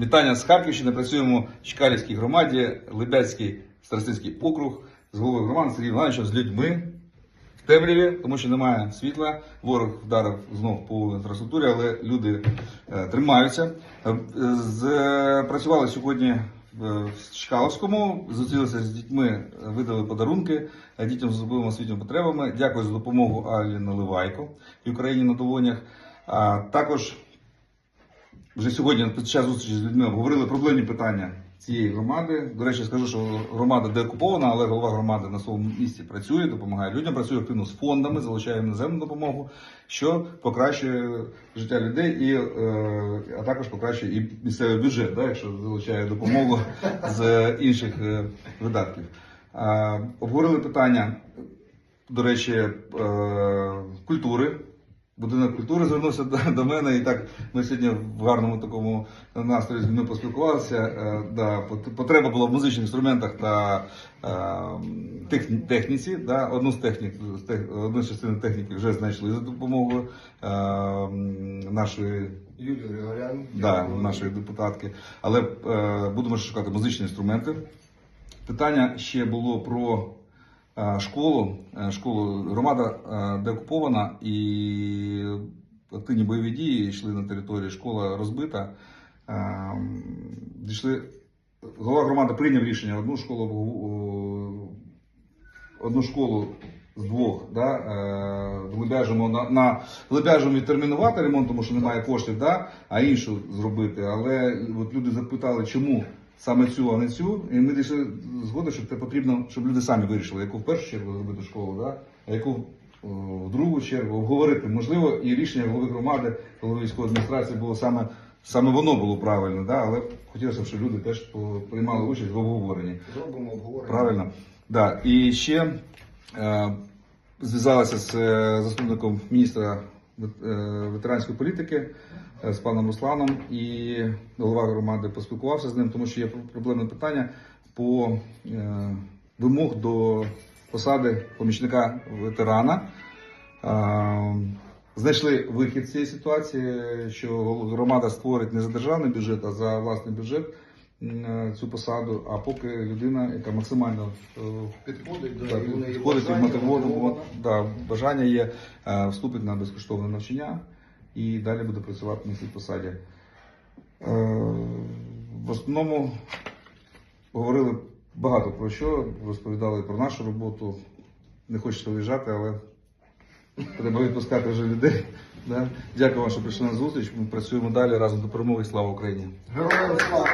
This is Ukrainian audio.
Вітання з Харківщини. Працюємо в Чкалівській громаді, Лебядський Старостинський округ з головою громади Сергієм Івановичем, з людьми в темряві, тому що немає світла. Ворог вдарив знов по інфраструктурі, але люди е, тримаються. Е, з- працювали сьогодні в Чкаловському, зустрілися з дітьми, видали подарунки е, дітям з особливими освітніми потребами. Дякую за допомогу Алі Наливайко і Україні на долонях. А також вже сьогодні під час зустрічі з людьми обговорили проблемні питання цієї громади. До речі, скажу, що громада деокупована, але голова громади на своєму місці працює, допомагає людям, працює активно з фондами, залучає іноземну допомогу, що покращує життя людей, і, е, а також покращує і місцевий бюджет, да, якщо залучає допомогу з інших е, видатків. Е, обговорили питання, до речі, культури. Будинок культури звернувся до, до мене, і так ми сьогодні в гарному такому настрої з людьми поспілкувалися. Е, да, потреба була в музичних інструментах та е, техні- техніці. Да, одну з технік, одну з частин техніки вже знайшли за допомогою е, нашої Юлія Григорян. да, нашої депутатки. Але е, будемо шукати музичні інструменти. Питання ще було про школу. Е, школу громада е, деокупована і активні бойові дії йшли на території. Школа розбита. Е, дійшли. Голова громади прийняв рішення одну школу одну школу з двох, да, е, в Лебяжому на, на Лебяжому відтермінувати ремонт, тому що немає коштів, да, а іншу зробити. Але от люди запитали, чому саме цю, а не цю. І ми дійшли згоди, що це потрібно, щоб люди самі вирішили, яку в першу чергу зробити школу, да, а яку в другу чергу обговорити. Можливо, і рішення голови громади, голови військової адміністрації було саме. Саме воно було правильно, да? але хотілося б, щоб люди теж приймали участь в обговоренні. Зробимо обговорення. Правильно. Да. І ще е, зв'язалася з е, заступником міністра е, ветеранської політики е, з паном Русланом, і голова громади поспілкувався з ним, тому що є пр- проблемне питання по е, вимог до посади помічника ветерана. Е, Знайшли вихід з цієї ситуації, що громада створить не за державний бюджет, а за власний бюджет цю посаду. А поки людина, яка максимально е, Підходить, да, в неї підходить і бажання, мотивована. да, бажання є, е, вступить на безкоштовне навчання і далі буде працювати на цій посаді. Е, В основному говорили багато про що, розповідали про нашу роботу. Не хочеться виїжджати, але треба відпускати вже людей. Да? Дякую вам, що прийшли на зустріч. Ми працюємо далі разом до перемоги. Слава Україні! Героям слава!